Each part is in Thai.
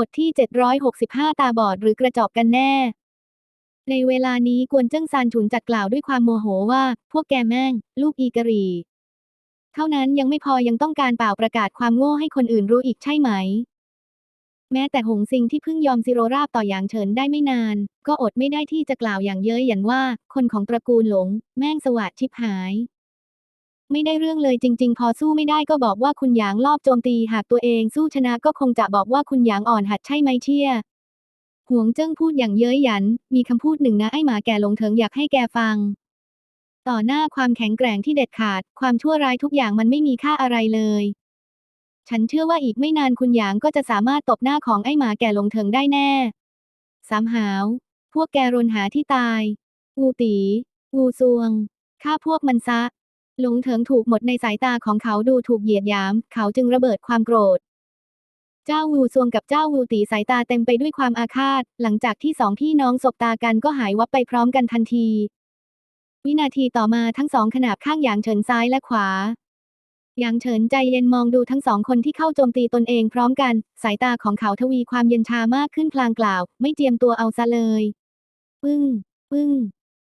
บทที่ 765 ตาบอดหรือกระจอกกันแน่ ในเวลานี้กวนเจิ้งซานฉุนจัดกล่าวด้วยความโมโหว่า พวกแกแม่ง ลูกอีกรี เท่านั้นยังไม่พอยังต้องการเป่าประกาศความโง่ให้คนอื่นรู้อีกใช่ไหม แม้แต่หงซิงที่เพิ่งยอมซิโรราบต่ออย่างเฉินได้ไม่นาน ก็อดไม่ได้ที่จะกล่าวอย่างเย้ยหยันว่า คนของตระกูลหลง แม่งสวัสดชิบหาย ไม่ได้เรื่องเลยจริง ๆ พอสู้ไม่ได้ก็บอกว่าคุณหยางลอบโจมตีหากตัวเองสู้ชนะก็คงจะบอกว่าคุณหยางอ่อนหัดใช่ไหมเชี่ยหวงเจิ้งพูดอย่างเย้ยหยัน มีคำพูดหนึ่งนะไอ้หมาแก่หลงเถิงอยากให้แกฟัง ต่อหน้าความแข็งแกร่งที่เด็ดขาด ความชั่วร้ายทุกอย่างมันไม่มีค่าอะไรเลย ฉันเชื่อว่าอีกไม่นานคุณหยางก็จะสามารถตบหน้าของไอ้หมาแก่หลงเถิงได้แน่สามหาว พวกแกรนหาที่ตาย อูตีอูซวงฆ่าพวกมันซะ หลงเถิงถูกหมดในสายตาของเขาดูถูกเหยียดหยาม เขาจึงระเบิดความโกรธ เจ้าวูซวงกับเจ้าวูตีสายตาเต็มไปด้วยความอาฆาต หลังจากที่สองพี่น้องสบตากันก็หายวับไปพร้อมกันทันที วินาทีต่อมาทั้งสองขนาบข้างอย่างเฉินซ้ายและขวาอย่างเฉินใจเย็นมองดูทั้งสองคนที่เข้าโจมตีตนเองพร้อมกัน สายตาของเขาทวีความเย็นชามากขึ้นพลางกล่าว ไม่เจียมตัวเอาซะเลย ปึ้ง ปึ้ง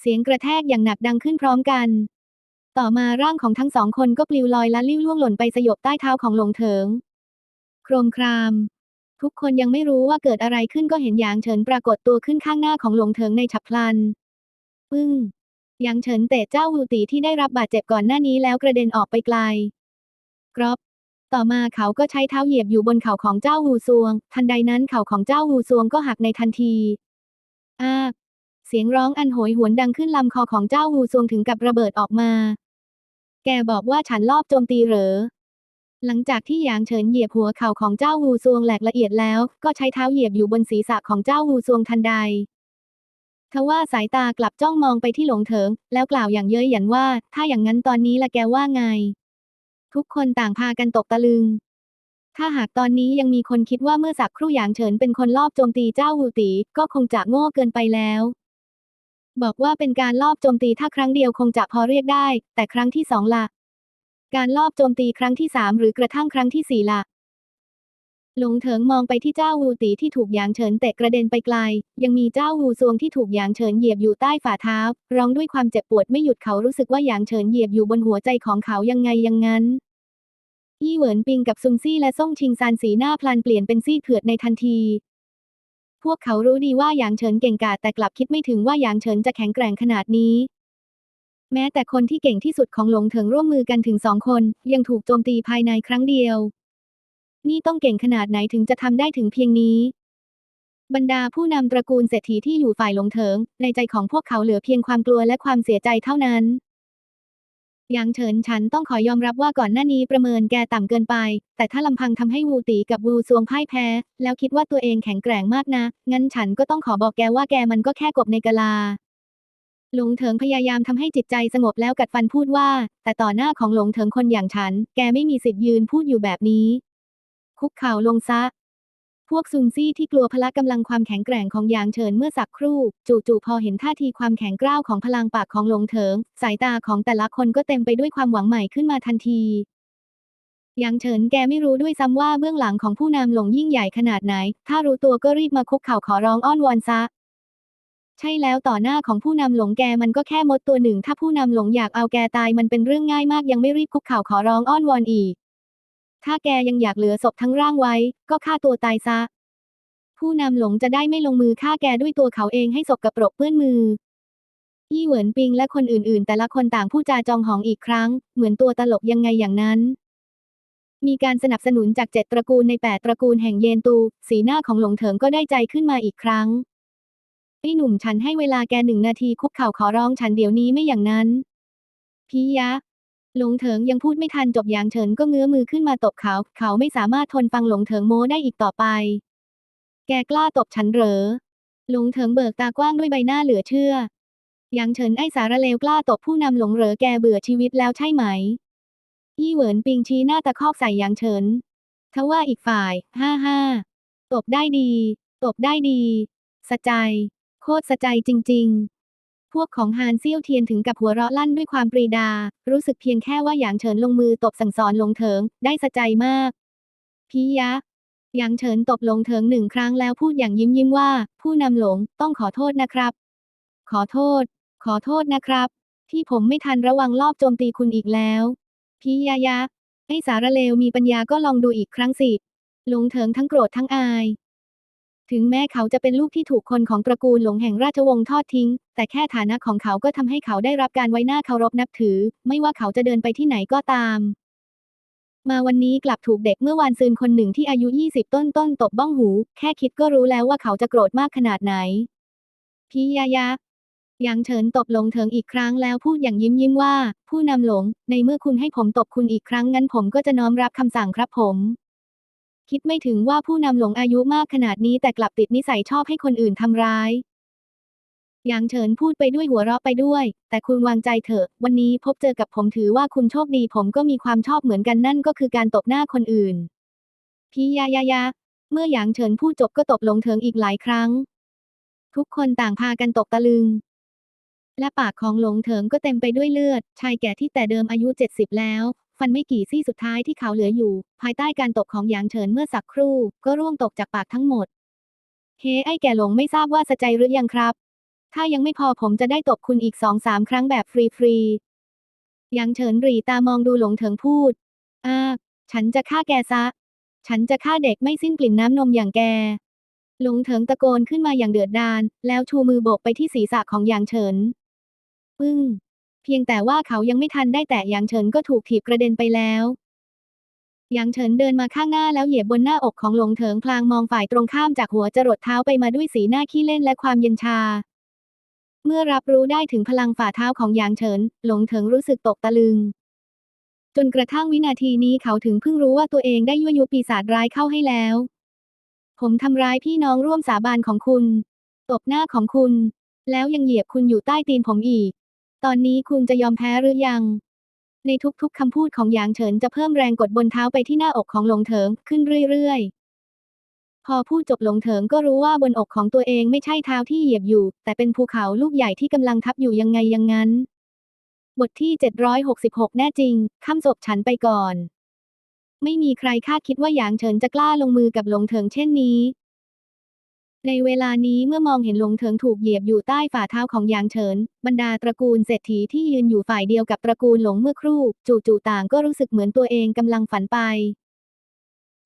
เสียงกระแทกอย่างหนักดังขึ้นพร้อมกัน ต่อมาร่างของทั้งสองคนก็ปลิวลอยและลิ้วล่วงหล่นไปสยบใต้เท้าของหลงเถิง โครมคราม ทุกคนยังไม่รู้ว่าเกิดอะไรขึ้นก็เห็นหยางเฉินปรากฏตัวขึ้นข้างหน้าของหลงเถิงในฉับพลัน ปึ้งหยางเฉินเตะเจ้าวูตีที่ได้รับบาดเจ็บก่อนหน้านี้แล้วกระเด็นออกไปไกล กรอบต่อมาเขาก็ใช้เท้าเหยียบอยู่บนเข่าของเจ้าวูซวง ทันใดนั้นเข่าของเจ้าวูซวงก็หักในทันทีอ้าเสียงร้องอันโหยหวนดังขึ้นลำคอของเจ้าวูซวงถึงกับระเบิดออกมา แกบอกว่าฉันลอบโจมตีเหรอ หลังจากที่หยางเฉินเหยียบหัวเข่าของเจ้าวูซวงแหลกละเอียดแล้ว ก็ใช้เท้าเหยียบอยู่บนศีรษะของเจ้าวูซวงทันใดทว่าสายตากลับจ้องมองไปที่หลงเถิง แล้วกล่าวอย่างเย้ยหยันว่า ถ้าอย่างนั้นตอนนี้ละแกว่าไง ทุกคนต่างพากันตกตะลึง ถ้าหากตอนนี้ยังมีคนคิดว่าเมื่อสักครู่หยางเฉินเป็นคนลอบโจมตีเจ้าวูตีก็คงจะโง่เกินไปแล้ว บอกว่าเป็นการลอบโจมตีถ้าครั้งเดียวคงจะพอเรียกได้ แต่ครั้งที่สองละการลอบโจมตีครั้งที่สามหรือกระทั่งครั้งที่สี่ละหลงเถิงมองไปที่เจ้าวูตีที่ถูกหยางเฉินเตะกระเด็นไปไกล ยังมีเจ้าวูซวงที่ถูกหยางเฉินเหยียบอยู่ใต้ฝ่าเท้า ร้องด้วยความเจ็บปวดไม่หยุดเขารู้สึกว่าหยางเฉินเหยียบอยู่บนหัวใจของเขายังไงยังงั้นยี่เหวินปิงกับซุนซี่และซ่งชิงซานสีหน้าพลันเปลี่ยนเป็นซีดเผือดในทันที พวกเขารู้ดีว่าหยางเฉินเก่งกาจแต่กลับคิดไม่ถึงว่าหยางเฉินจะแข็งแกร่งขนาดนี้ แม้แต่คนที่เก่งที่สุดของหลงเถิงร่วมมือกันถึงสองคน ยังถูกโจมตีภายในครั้งเดียว นี่ต้องเก่งขนาดไหนถึงจะทำได้ถึงเพียงนี้ บรรดาผู้นำตระกูลเศรษฐีที่อยู่ฝ่ายหลงเถิง ในใจของพวกเขาเหลือเพียงความกลัวและความเสียใจเท่านั้น ยางเฉินฉันต้องขอยอมรับว่าก่อนหน้านี้ประเมินแกต่ำเกินไป แต่ถ้าลำพังทำให้วูตีกับวูซวงพ่ายแพ้ แล้วคิดว่าตัวเองแข็งแกร่งมากนะ งั้นฉันก็ต้องขอบอกแกว่าแกมันก็แค่กบในกะลา หลงเถิงพยายามทำให้จิตใจสงบแล้วกัดฟันพูดว่า แต่ต่อหน้าของหลงเถิงคนอย่างฉัน แกไม่มีสิทธิ์ยืนพูดอยู่แบบนี้ คุกเข่าลงซะ พวกซุนซี่ที่กลัวพละกำลังความแข็งแกร่งของหยางเฉินเมื่อสักครู่ จู่ๆพอเห็นท่าทีความแข็งกร้าวของพลังปากของหลงเถิง สายตาของแต่ละคนก็เต็มไปด้วยความหวังใหม่ขึ้นมาทันทีหยางเฉินแกไม่รู้ด้วยซ้ำว่าเบื้องหลังของผู้นำหลงยิ่งใหญ่ขนาดไหน ถ้ารู้ตัวก็รีบมาคุกเข่าขอร้องอ้อนวอนซะ ใช่แล้วต่อหน้าของผู้นำหลงแกมันก็แค่มดตัวหนึ่ง ถ้าผู้นำหลงอยากเอาแกตายมันเป็นเรื่องง่ายมากยังไม่รีบคุกเข่าขอร้องอ้อนวอนอีก ถ้าแกยังอยากเหลือศพทั้งร่างไว้ ก็ฆ่าตัวตายซะ ผู้นำหลงจะได้ไม่ลงมือฆ่าแกด้วยตัวเขาเองให้ศกกระปรกเปื้อนมือ ยี่เหวินปิงและคนอื่นๆ แต่ละคนต่างพูดจาจองหองอีกครั้ง เหมือนตัวตลกยังไงอย่างนั้น มีการสนับสนุนจากเจ็ดตระกูลในแปดตระกูลแห่งเยนตู สีหน้าของหลงเถิงก็ได้ใจขึ้นมาอีกครั้งไอ้หนุ่มฉันให้เวลาแกหนึ่งนาทีคุกเข่าขอร้องฉันเดี๋ยวนี้ไม่อย่างนั้นพียะ หลงเถิงยังพูดไม่ทันจบอย่างเฉินก็เงื้อมือขึ้นมาตบเขา เขาไม่สามารถทนฟังหลงเถิงโม้ได้อีกต่อไป แกกล้าตบฉันเหรอ หลงเถิงเบิกตากว้างด้วยใบหน้าเหลือเชื่อยางเฉินไอ้สารเลวกล้าตบผู้นำหลงเหรอแกเบื่อชีวิตแล้วใช่ไหม ยี่เหวินปิงชี้หน้าตะคอกใส่ยางเฉินทว่าอีกฝ่าย ห้าห้า ตบได้ดี ตบได้ดี สะใจ โคตรสะใจจริง ๆ พวกของฮานเซี่ยวเทียนถึงกับหัวเราะลั่นด้วยความปรีดา รู้สึกเพียงแค่ว่าหยางเฉินลงมือตบสั่งสอนหลงเถิง ได้สะใจมากพียะหยางเฉินตบหลงเถิงหนึ่งครั้งแล้วพูดอย่างยิ้มยิ้มว่า ผู้นำหลงต้องขอโทษนะครับ ขอโทษ ขอโทษนะครับ ที่ผมไม่ทันระวังรอบโจมตีคุณอีกแล้วพี่ยายะไอ้สารเลวมีปัญญาก็ลองดูอีกครั้งสิหลงเถิงทั้งโกรธทั้งอาย ถึงแม้เขาจะเป็นลูกที่ถูกคนของตระกูลหลงแห่งราชวงศ์ทอดทิ้ง แต่แค่ฐานะของเขาก็ทำให้เขาได้รับการไว้หน้าเคารพนับถือ ไม่ว่าเขาจะเดินไปที่ไหนก็ตาม มาวันนี้กลับถูกเด็กเมื่อวานซืนคนหนึ่งที่อายุ 20 ต้นต้นตบบ้องหู แค่คิดก็รู้แล้วว่าเขาจะโกรธมากขนาดไหน พี่ยายะหยางเฉินตบหลงเถิงอีกครั้งแล้วพูดอย่างยิ้มยิ้มว่า ผู้นำหลง ในเมื่อคุณให้ผมตบคุณอีกครั้งงั้นผมก็จะน้อมรับคำสั่งครับผม คิดไม่ถึงว่าผู้นำหลงอายุมากขนาดนี้แต่กลับติดนิสัยชอบให้คนอื่นทำร้าย หยางเฉินพูดไปด้วยหัวเราะไปด้วย แต่คุณวางใจเถอะ วันนี้พบเจอกับผมถือว่าคุณโชคดีผมก็มีความชอบเหมือนกันนั่นก็คือการตบหน้าคนอื่น พี่ยายายาเมื่อหยางเฉินพูดจบก็ตบหลงเถิงอีกหลายครั้ง ทุกคนต่างพากันตกตะลึง และปากของหลงเถิงก็เต็มไปด้วยเลือด ชายแก่ที่แต่เดิมอายุ 70 แล้ว ฟันไม่กี่ซี่สุดท้ายที่เขาเหลืออยู่ ภายใต้การตบของหยางเฉินเมื่อสักครู่ ก็ร่วงตกจากปากทั้งหมด เฮ้ไอ้แก่หลงไม่ทราบว่าสะใจหรือยังครับ ถ้ายังไม่พอผมจะได้ตบคุณอีกสองสามครั้งแบบฟรีๆหยางเฉินหรีตามองดูหลงเถิงพูดอ่าฉันจะฆ่าแกซะ ฉันจะฆ่าเด็กไม่สิ้นกลิ่นน้ำนมอย่างแก หลงเถิงตะโกนขึ้นมาอย่างเดือดดาลแล้วชูมือโบกไปที่ศีรษะของหยางเฉิน ปึ้ง เพียงแต่ว่าเขายังไม่ทันได้แตะหยางเฉินก็ถูกถีบกระเด็นไปแล้วหยางเฉินเดินมาข้างหน้าแล้วเหยียบบนหน้าอกของหลงเถิงพลางมองฝ่ายตรงข้ามจากหัวจรดเท้าไปมาด้วยสีหน้าขี้เล่นและความเย็นชา เมื่อรับรู้ได้ถึงพลังฝ่าเท้าของหยางเฉิน หลงเถิงรู้สึกตกตะลึง จนกระทั่งวินาทีนี้เขาถึงเพิ่งรู้ว่าตัวเองได้ยั่วยุปีศาจร้ายเข้าให้แล้ว ผมทำร้ายพี่น้องร่วมสาบานของคุณ ตบหน้าของคุณ แล้วยังเหยียบคุณอยู่ใต้ตีนผมอีก ตอนนี้คุณจะยอมแพ้หรือยัง ในทุกๆคำพูดของหยางเฉินจะเพิ่มแรงกดบนเท้าไปที่หน้าอกของหลงเถิงขึ้นเรื่อยๆ พอพูดจบหลงเถิงก็รู้ว่าบนอกของตัวเองไม่ใช่เท้าที่เหยียบอยู่ แต่เป็นภูเขาลูกใหญ่ที่กำลังทับอยู่ยังไงยังงั้น บทที่ 766 แน่จริงข้ามศพฉันไปก่อน ไม่มีใครคาดคิดว่าหยางเฉินจะกล้าลงมือกับหลงเถิงเช่นนี้ ในเวลานี้เมื่อมองเห็นหลงเถิงถูกเหยียบอยู่ใต้ฝ่าเท้าของหยางเฉิน บรรดาตระกูลเศรษฐีที่ยืนอยู่ฝ่ายเดียวกับตระกูลหลงเมื่อครู่ จู่ๆต่างก็รู้สึกเหมือนตัวเองกำลังฝันไป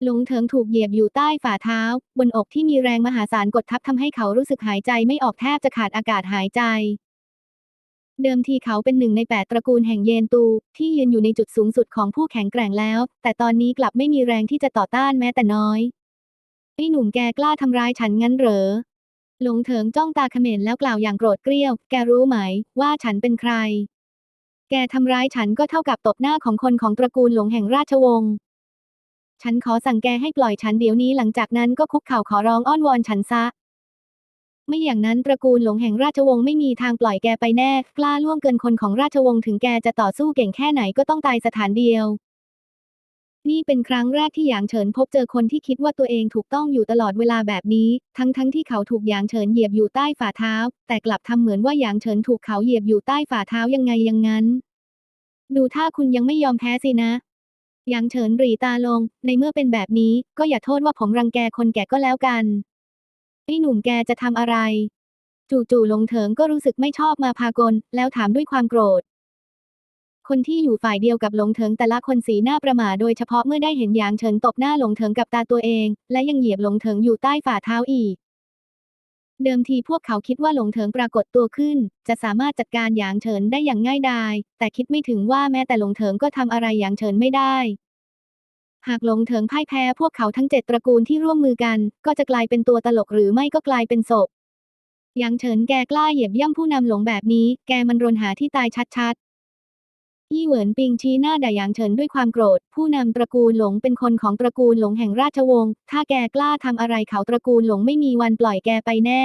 หลงเถิงถูกเหยียบอยู่ใต้ฝ่าเท้า บนอกที่มีแรงมหาศาลกดทับทำให้เขารู้สึกหายใจไม่ออกแทบจะขาดอากาศหายใจ เดิมทีเขาเป็นหนึ่งในแปดตระกูลแห่งเยนตู ที่ยืนอยู่ในจุดสูงสุดของผู้แข็งแกร่งแล้ว แต่ตอนนี้กลับไม่มีแรงที่จะต่อต้านแม้แต่น้อย ไอ้หนุ่มแกกล้าทำร้ายฉันงั้นเหรอ หลงเถิงจ้องตาเขม็นแล้วกล่าวอย่างโกรธเกรี้ยว แกรู้ไหม ว่าฉันเป็นใคร แกทำร้ายฉันก็เท่ากับตบหน้าของคนของตระกูลหลงแห่งราชวงศ์ ฉันขอสั่งแกให้ปล่อยฉันเดี๋ยวนี้หลังจากนั้นก็คุกเข่าขอร้องอ้อนวอนฉันซะ ไม่อย่างนั้นตระกูลหลงแห่งราชวงศ์ไม่มีทางปล่อยแกไปแน่ กล้าล่วงเกินคนของราชวงศ์ถึงแกจะต่อสู้เก่งแค่ไหนก็ต้องตายสถานเดียว นี่เป็นครั้งแรกที่หยางเฉินพบเจอคนที่คิดว่าตัวเองถูกต้องอยู่ตลอดเวลาแบบนี้ ทั้งๆทที่เขาถูกหยางเฉินเหยียบอยู่ใต้ฝ่าเท้า แต่กลับทำเหมือนว่าหยางเฉินถูกเขาเหยียบอยู่ใต้ฝ่าเท้ายังไงอยังงั้น ดูถ้าคุณยังไม่ยอมแพ้สินะหยางเฉินหรีตาลง ในเมื่อเป็นแบบนี้ ก็อย่าโทษว่าผมรังแกคนแก่ก็แล้วกันไอ้หนุ่มแกจะทำอะไร จู่ๆหลงเถิงก็รู้สึกไม่ชอบมาพากล แล้วถามด้วยความโกรธ คนที่อยู่ฝ่ายเดียวกับหลงเถิงแต่ละคนสีหน้าประหม่าโดยเฉพาะเมื่อได้เห็นหยางเฉินตบหน้าหลงเถิงกับตาตัวเอง และยังเหยียบหลงเถิงอยู่ใต้ฝ่าเท้าอีก เดิมทีพวกเขาคิดว่าหลงเถิงปรากฏตัวขึ้น จะสามารถจัดการหยางเฉินได้อย่างง่ายดาย แต่คิดไม่ถึงว่าแม้แต่หลงเถิงก็ทำอะไรหยางเฉินไม่ได้ หากหลงเถิงพ่ายแพ้พวกเขาทั้งเจ็ดตระกูลที่ร่วมมือกัน ก็จะกลายเป็นตัวตลกหรือไม่ก็กลายเป็นศพหยางเฉินแกกล้าเหยียบย่ำผู้นำหลงแบบนี้ แกมันรนหาที่ตายชัดๆ ยี่เหวินปิงชี้หน้าด่าหยางเฉินด้วยความโกรธ ผู้นำตระกูลหลงเป็นคนของตระกูลหลงแห่งราชวงศ์ ถ้าแกกล้าทำอะไรเขาตระกูลหลงไม่มีวันปล่อยแกไปแน่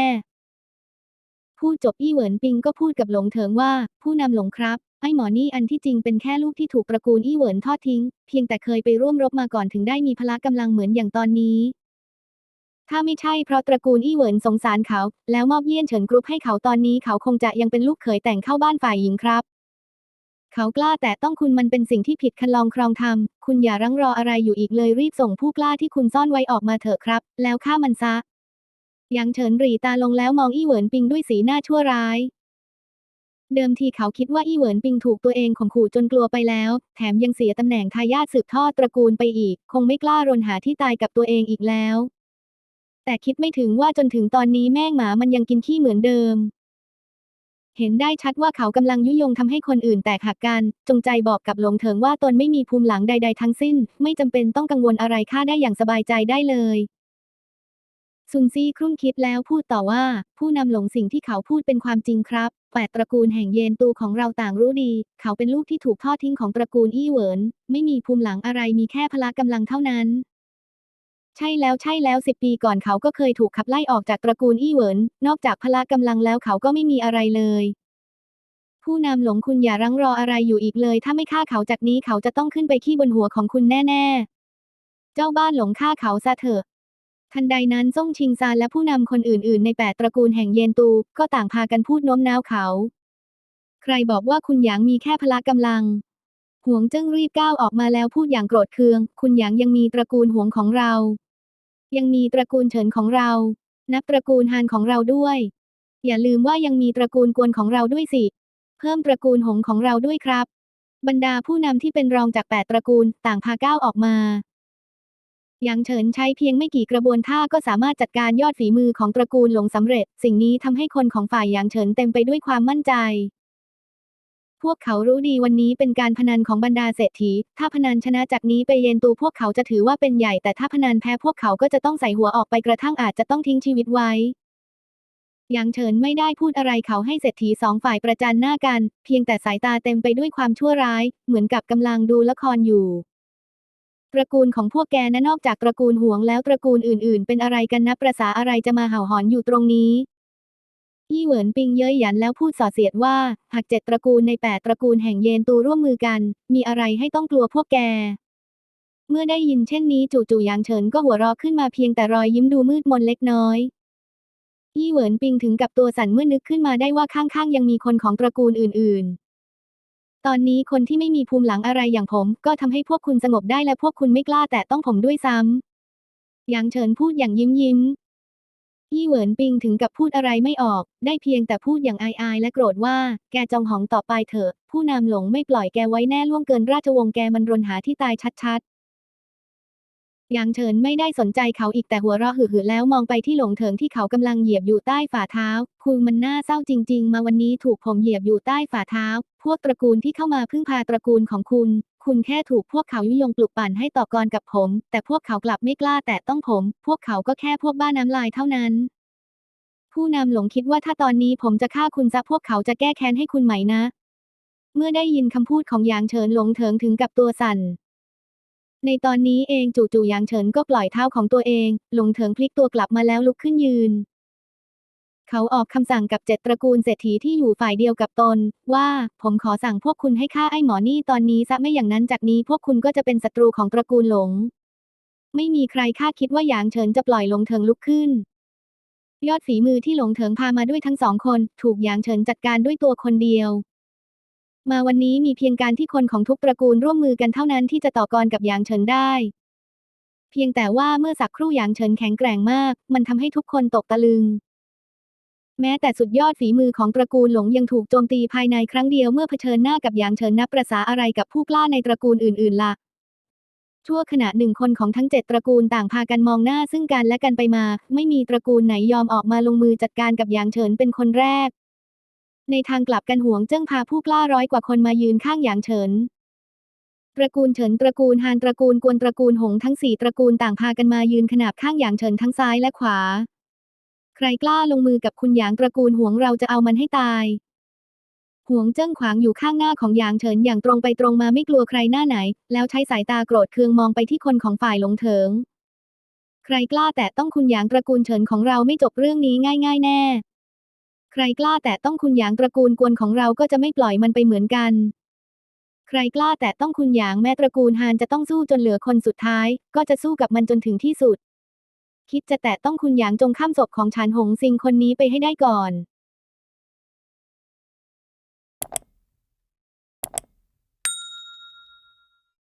พูดจบอี้เหวินปิงก็พูดกับหลงเถิงว่า ผู้นำหลงครับ ไอ้หมอนี่อันที่จริงเป็นแค่ลูกที่ถูกตระกูลอี้เหวินทอดทิ้ง เพียงแต่เคยไปร่วมรบมาก่อนถึงได้มีพละกำลังเหมือนอย่างตอนนี้ ถ้าไม่ใช่เพราะตระกูลอี้เหวินสงสารเขา แล้วมอบเยี่ยนเฉินกรุ๊ปให้เขาตอนนี้เขาคงจะยังเป็นลูกเขยแต่งเข้าบ้านฝ่ายหญิงครับ เขากล้าแต่ต้องคุณมันเป็นสิ่งที่ผิดคันลองครองทำคุณอย่ารังรออะไรอยู่อีกเลยรีบส่งผู้กล้าที่คุณซ่อนไว้ออกมาเถอะครับ แล้วฆ่ามันซะยังเฉินหรีตาลงแล้วมองอี้เหวินปิงด้วยสีหน้าชั่วร้าย เดิมทีเขาคิดว่าอี้เหวินปิงถูกตัวเองข่มขู่จนกลัวไปแล้ว แถมยังเสียตำแหน่งทายาทสืบทอดตระกูลไปอีก คงไม่กล้ารนหาที่ตายกับตัวเองอีกแล้ว แต่คิดไม่ถึงว่าจนถึงตอนนี้แม่งหมามันยังกินขี้เหมือนเดิม เห็นได้ชัดว่าเขากำลังยุยงทำให้คนอื่นแตกหักกัน จงใจบอกกับหลงเถิงว่าตนไม่มีภูมิหลังใด ๆ ทั้งสิ้น ไม่จำเป็นต้องกังวลอะไรค่าได้อย่างสบายใจได้เลยซุนซี่ครุ่นคิดแล้วพูดต่อว่า ผู้นำหลงสิ่งที่เขาพูดเป็นความจริงครับแปดตระกูลแห่งเยนตูของเราต่างรู้ดี เขาเป็นลูกที่ถูกทอดทิ้งของตระกูลอี้เหวินไม่มีภูมิหลังอะไรมีแค่พละกำลังเท่านั้น ใช่แล้วใช่แล้วสิบปีก่อนเขาก็เคยถูกขับไล่ออกจากตระกูลอี้เหวิน นอกจากพละกำลังแล้วเขาก็ไม่มีอะไรเลย ผู้นำหลงคุณอย่ารังรออะไรอยู่อีกเลย ถ้าไม่ฆ่าเขาจากนี้เขาจะต้องขึ้นไปขี้บนหัวของคุณแน่ ๆ เจ้าบ้านหลงฆ่าเขาซะเถอะทันใดนั้นซ่งชิงซานและผู้นำคนอื่นๆ ในแปดตระกูลแห่งเยนตู ก็ต่างพากันพูดโน้มน้าวเขา ใครบอกว่าคุณหยางมีแค่พละกำลัง หวงเจิ้งรีบก้าวออกมาแล้วพูดอย่างโกรธเคือง คุณหยางยังมีตระกูลหวงของเรา ยังมีตระกูลเฉินของเรา นับตระกูลฮานของเราด้วย อย่าลืมว่ายังมีตระกูลกวนของเราด้วยสิ เพิ่มตระกูลหงของเราด้วยครับ บรรดาผู้นำที่เป็นรองจากแปดตระกูลต่างพาก้าวออกมายังเฉินใช้เพียงไม่กี่กระบวนท่าก็สามารถจัดการยอดฝีมือของตระกูลหลงสำเร็จ สิ่งนี้ทำให้คนของฝ่ายหยางเฉินเต็มไปด้วยความมั่นใจ พวกเขารู้ดีวันนี้เป็นการพนันของบรรดาเศรษฐี ถ้าพนันชนะจากนี้ไปเย็นตูพวกเขาจะถือว่าเป็นใหญ่แต่ถ้าพนันแพ้พวกเขาก็จะต้องใส่หัวออกไปกระทั่งอาจจะต้องทิ้งชีวิตไว้หยางเฉินไม่ได้พูดอะไรเขาให้เศรษฐีสองฝ่ายประจันหน้ากัน เพียงแต่สายตาเต็มไปด้วยความชั่วร้าย เหมือนกับกำลังดูละครอยู่ ตระกูลของพวกแกนะนอกจากตระกูลหวงแล้วตระกูลอื่น ๆ เป็นอะไรกันนะประษาอะไรจะมาเห่าหอนอยู่ตรงนี้ ยี่เหวินปิงเย้ยหยันแล้วพูดส่อเสียดว่า หากเจ็ดตระกูลในแปดตระกูลแห่งเยนตูร่วมมือกัน มีอะไรให้ต้องกลัวพวกแก เมื่อได้ยินเช่นนี้จู่ๆหยางเฉินก็หัวเราะขึ้นมาเพียงแต่รอยยิ้มดูมืดมนเล็กน้อยยี่เหวินปิงถึงกับตัวสั่นเมื่อนึกขึ้นมาได้ว่าข้างๆ ยังมีคนของตระกูลอื่นๆ ตอนนี้คนที่ไม่มีภูมิหลังอะไรอย่างผม ก็ทำให้พวกคุณสงบได้และพวกคุณไม่กล้าแต่ต้องผมด้วยซ้ำหยางเฉินพูดอย่างยิ้มยิ้ม ยี่เหวินปิงถึงกับพูดอะไรไม่ออก ได้เพียงแต่พูดอย่างอายๆและโกรธว่า แกจองหองต่อไปเถอะ ผู้นำหลงไม่ปล่อยแกไว้แน่ล่วงเกินราชวงศ์แกมันรนหาที่ตายชัด ยางเฉินไม่ได้สนใจเขาอีกแต่หัวเราะหึ่ๆแล้วมองไปที่หลงเถิงที่เขากำลังเหยียบอยู่ใต้ฝ่าเท้า คุณมันน่าเศร้าจริง ๆ มาวันนี้ถูกผมเหยียบอยู่ใต้ฝ่าเท้า พวกตระกูลที่เข้ามาพึ่งพาตระกูลของคุณ คุณแค่ถูกพวกเขายุยงปลุกปั่นให้ต่อกรกับผม แต่พวกเขากลับไม่กล้าแตะต้องผม พวกเขาก็แค่พวกบ้าน้ำลายเท่านั้น ผู้นำหลงคิดว่าถ้าตอนนี้ผมจะฆ่าคุณซะพวกเขาจะแก้แค้นให้คุณไหมนะ เมื่อได้ยินคำพูดของหยางเฉินหลงเถิงถึงกับตัวสั่น ในตอนนี้เองจู่ๆหยางเฉินก็ปล่อยเท้าของตัวเอง หลงเถิงพลิกตัวกลับมาแล้วลุกขึ้นยืน เขาออกคำสั่งกับเจ็ดตระกูลเศรษฐีที่อยู่ฝ่ายเดียวกับตน ว่าผมขอสั่งพวกคุณให้ฆ่าไอ้หมอนี่ตอนนี้ซะไม่อย่างนั้นจากนี้พวกคุณก็จะเป็นศัตรูของตระกูลหลง ไม่มีใครคาดคิดว่าหยางเฉินจะปล่อยหลงเถิงลุกขึ้น ยอดฝีมือที่หลงเถิงพามาด้วยทั้งสองคน ถูกหยางเฉินจัดการด้วยตัวคนเดียว มาวันนี้มีเพียงการที่คนของทุกตระกูลร่วมมือกันเท่านั้นที่จะต่อกรกับหยางเฉินได้ เพียงแต่ว่าเมื่อสักครู่หยางเฉินแข็งแกร่งมาก มันทำให้ทุกคนตกตะลึง แม้แต่สุดยอดฝีมือของตระกูลหลงยังถูกโจมตีภายในครั้งเดียวเมื่อเผชิญหน้ากับหยางเฉินนับประษาอะไรกับผู้กล้าในตระกูลอื่นๆล่ะชั่วขณะหนึ่งคนของทั้งเจ็ดตระกูลต่างพากันมองหน้าซึ่งกันและกันไปมา ไม่มีตระกูลไหนยอมออกมาลงมือจัดการกับหยางเฉินเป็นคนแรก ในทางกลับกันหวงเจิ้งพาผู้กล้าร้อยกว่าคนมายืนข้างหยางเฉินตระกูลเฉินตระกูลฮานตระกูลกวนตระกูลหงทั้งสี่ตระกูลต่างพากันมายืนขนาบข้างหยางเฉินทั้งซ้ายและขวา ใครกล้าลงมือกับคุณหยางตระกูลหวงเราจะเอามันให้ตายหวงเจิ้งขวางอยู่ข้างหน้าของหยางเฉินอย่างตรงไปตรงมาไม่กลัวใครหน้าไหน แล้วใช้สายตาโกรธเคืองมองไปที่คนของฝ่ายหลงเถิง ใครกล้าแต่ต้องคุณหยางตระกูลเฉินของเราไม่จบเรื่องนี้ง่าย ๆ แน่ ใครกล้าแต่ต้องคุณหยางตระกูลกวนของเราก็จะไม่ปล่อยมันไปเหมือนกัน ใครกล้าแต่ต้องคุณหยางแม่ตระกูลฮานจะต้องสู้จนเหลือคนสุดท้าย ก็จะสู้กับมันจนถึงที่สุด คิดจะแตะต้องคุณหยางจงข้ามศพของชานหงซิงคนนี้ไปให้ได้ก่อน